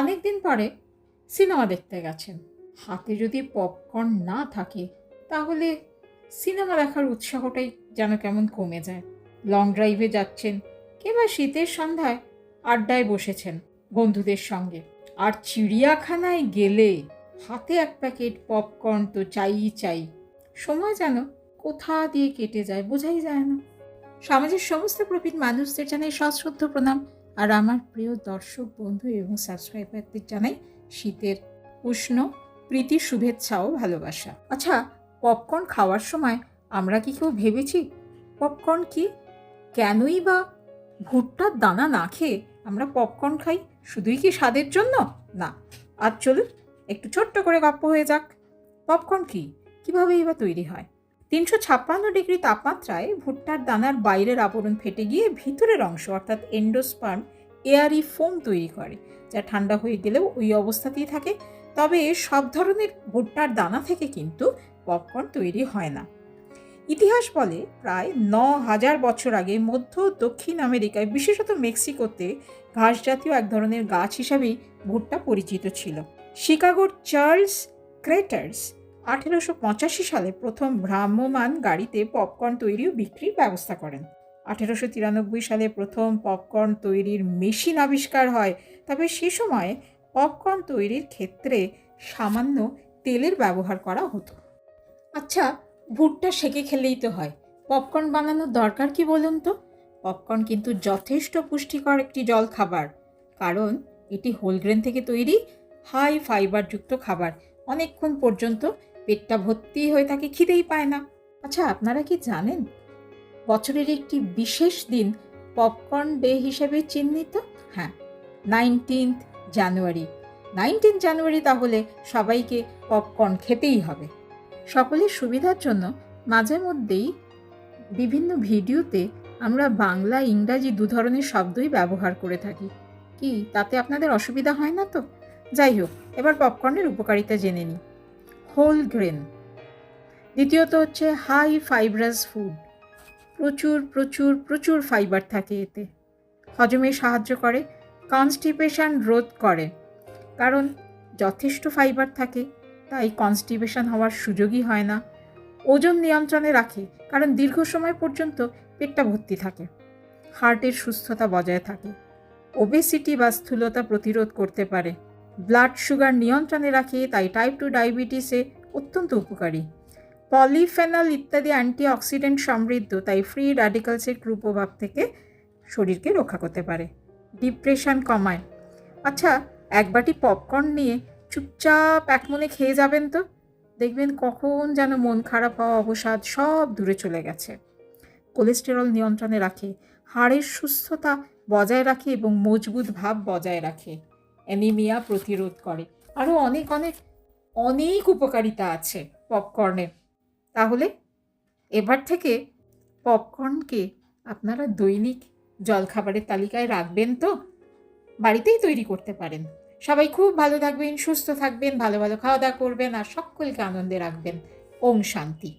অনেক দিন পরে সিনেমা দেখতে গেছেন। হাতে যদি পপকর্ন না থাকে, তাহলে সিনেমা দেখার উৎসাহটাই যেন কেমন কমে যায়। লং ড্রাইভে যাচ্ছেন কিংবা শীতের সন্ধ্যায় আড্ডায় বসেছেন বন্ধুদের সঙ্গে। আর চিড়িয়াখানায় গেলে হাতে এক প্যাকেট পপকর্ন তো চাইই চাই, সময় যেন কোথা দিয়ে কেটে যায় বোঝাই যায় না। সমাজের সমস্ত প্রবীণ মানুষদের জানাই সশ্রদ্ধ প্রণাম। আর আমার প্রিয় দর্শক, বন্ধু এবং সাবস্ক্রাইবারদের জানাই শীতের উষ্ণ প্রীতি, শুভেচ্ছা ও ভালোবাসা। আচ্ছা পপকর্ন খাওয়ার সময় আমরা কি কেউ ভেবেছি পপকর্ন কি? কেনই বা ভুট্টার দানা না খেয়ে আমরা পপকর্ন খাই? শুধুই কি স্বাদের জন্য? না আর চলুন একটু ছোট্ট করে গপ্প হয়ে যাক। পপকর্ন কি? কীভাবেই এবার তৈরি হয়? তিনশো ছাপ্পান্ন ডিগ্রি তাপমাত্রায় ভুট্টার দানার বাইরের আবরণ ফেটে গিয়ে ভিতরের অংশ, অর্থাৎ এন্ডোস্পার্ম এয়ারি ফোম তৈরি করে, যা ঠান্ডা হয়ে গেলেও ওই অবস্থাতেই থাকে। তবে সব ধরনের ভুট্টার দানা থেকে কিন্তু পপকর্ন তৈরি হয় না। ইতিহাস বলে প্রায় ন হাজার বছর আগে মধ্য দক্ষিণ আমেরিকায়, বিশেষত মেক্সিকোতে ঘাস জাতীয় এক ধরনের গাছ হিসাবেই ভুট্টা পরিচিত ছিল। শিকাগোর চার্লস ক্রেটার্স আঠেরোশো পঁচাশি সালে প্রথম ভ্রাম্যমান গাড়িতে পপকর্ন তৈরি ও বিক্রির ব্যবস্থা করেন। আঠেরোশো তিরানব্বই সালে প্রথম পপকর্ন তৈরির মেশিন আবিষ্কার হয়, তবে সে সময় পপকর্ন তৈরির ক্ষেত্রে সামান্য তেলের ব্যবহার করা হতো। আচ্ছা ভুট্টা সেকে খেলেই তো হয়। পপকর্ন বানানোর দরকার কি বলুন তো? পপকর্ন কিন্তু যথেষ্ট পুষ্টিকর একটি জল খাবার কারণ এটি হোলগ্রেন থেকে তৈরি, হাই ফাইবারযুক্ত খাবার, অনেকক্ষণ পর্যন্ত পেটটা ভর্তি হয়ে থাকে খিদেই পায় না। আচ্ছা আপনারা কি জানেন? বছরের একটি বিশেষ দিন পপকর্ন ডে হিসেবে চিহ্নিত? হ্যাঁ নাইনটিন্থ জানুয়ারি নাইনটিন জানুয়ারি তাহলে সবাইকে পপকর্ন খেতেই হবে। সকলের সুবিধার জন্য মাঝে মধ্যেই বিভিন্ন ভিডিওতে আমরা বাংলা, ইংরাজি দু ধরনের শব্দই ব্যবহার করে থাকি। কি, তাতে আপনাদের অসুবিধা হয় না তো? যাই হোক, এবার পপকর্নের উপকারিতা জেনে নিই। হোল গ্রেন দ্বিতীয়ত হচ্ছে হাই ফাইব্রাস ফুড প্রচুর প্রচুর প্রচুর ফাইবার থাকে এতে। হজমে সাহায্য করে কনস্টিপেশন রোধ করে। কারণ যথেষ্ট ফাইবার থাকে, তাই কনস্টিপেশন হওয়ার সুযোগই হয় না। ওজন নিয়ন্ত্রণে রাখে, কারণ দীর্ঘ সময় পর্যন্ত পেটটা ভর্তি থাকে। হার্টের সুস্থতা বজায় থাকে। ওবেসিটি বা স্থূলতা প্রতিরোধ করতে পারে। ব্লাড সুগার নিয়ন্ত্রণে রাখে, তাই টাইপ টু ডায়াবেটিসে অত্যন্ত উপকারী। পলিফেনল ইত্যাদি অ্যান্টিঅক্সিডেন্ট সমৃদ্ধ, তাই ফ্রি র্যাডিক্যালসের কুপ্রভাব থেকে শরীরকে রক্ষা করতে পারে। ডিপ্রেশন কমায়। আচ্ছা এক বাটি পপকর্ন নিয়ে চুপচাপ এক মনে খেয়ে যাবেন তো? দেখবেন কখন যেন মন খারাপ হওয়া অবসাদ সব দূরে চলে গেছে। কোলেস্টেরল নিয়ন্ত্রণে রাখে, হাড়ের সুস্থতা বজায় রাখে এবং মজবুত ভাব বজায় রাখে। অ্যানিমিয়া প্রতিরোধ করে। আরও অনেক অনেক অনেক উপকারিতা আছে পপকর্নের তাহলে এবার থেকে পপকর্নকে আপনারা দৈনিক জলখাবারের তালিকায় রাখবেন তো? বাড়িতেই তৈরি করতে পারেন। সবাই খুব ভালো থাকবেন, সুস্থ থাকবেন, ভালো ভালো খাওয়া দাওয়া করবেন আর সকলকে আনন্দে রাখবেন। ওম শান্তি।